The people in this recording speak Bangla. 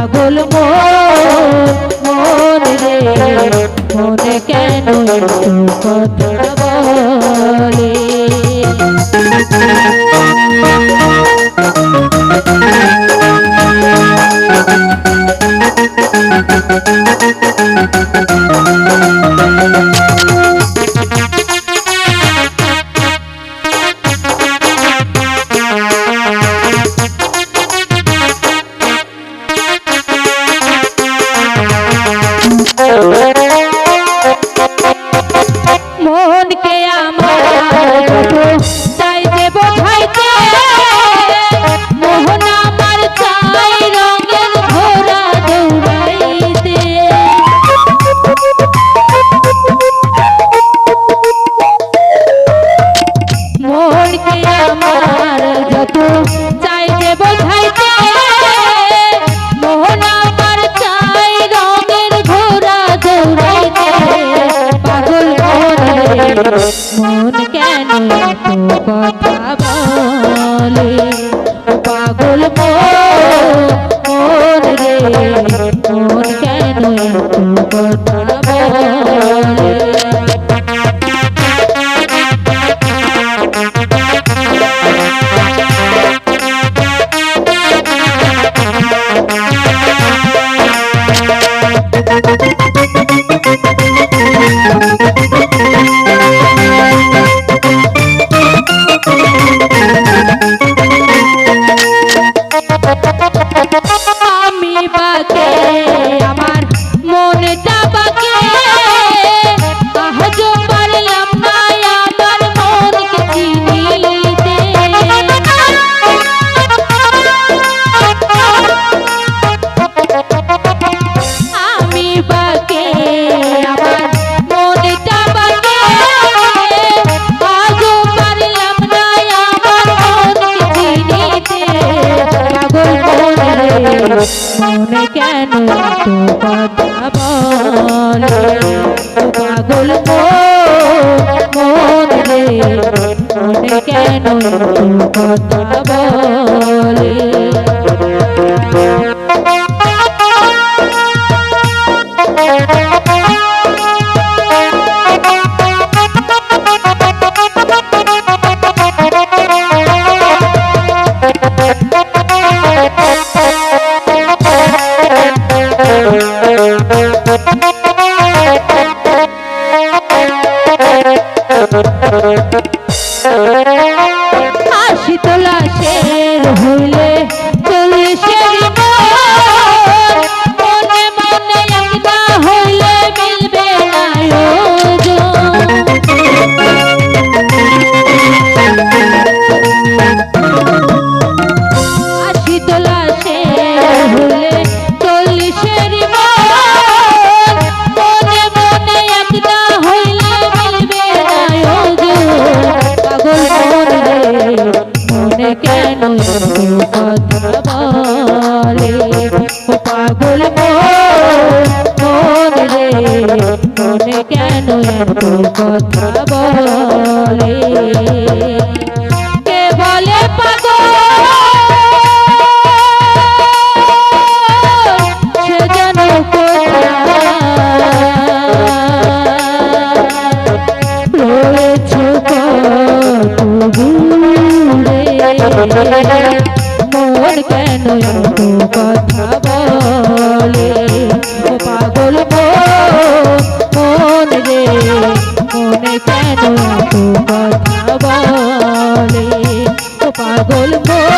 পাগল মন রে মনে কেন কথা? মনকে আমার চাইতে বোঝাইতে মোহন আমার চাই রঙের ঘোড়া দৌড়াইতে। মনকে আমার চাইতে বোঝাইতে মোহন পাগল মন রে মনে কেন কথা বলে? হাসি তোলা শের তোলা চল্লিশের মন কেন কথা বলে? পাগল মন রে মনে কেন কথা বলে? মন কেন কথা বলে? ও পাগল মন রে, মনে কেন কথা বলে? ও পাগল মন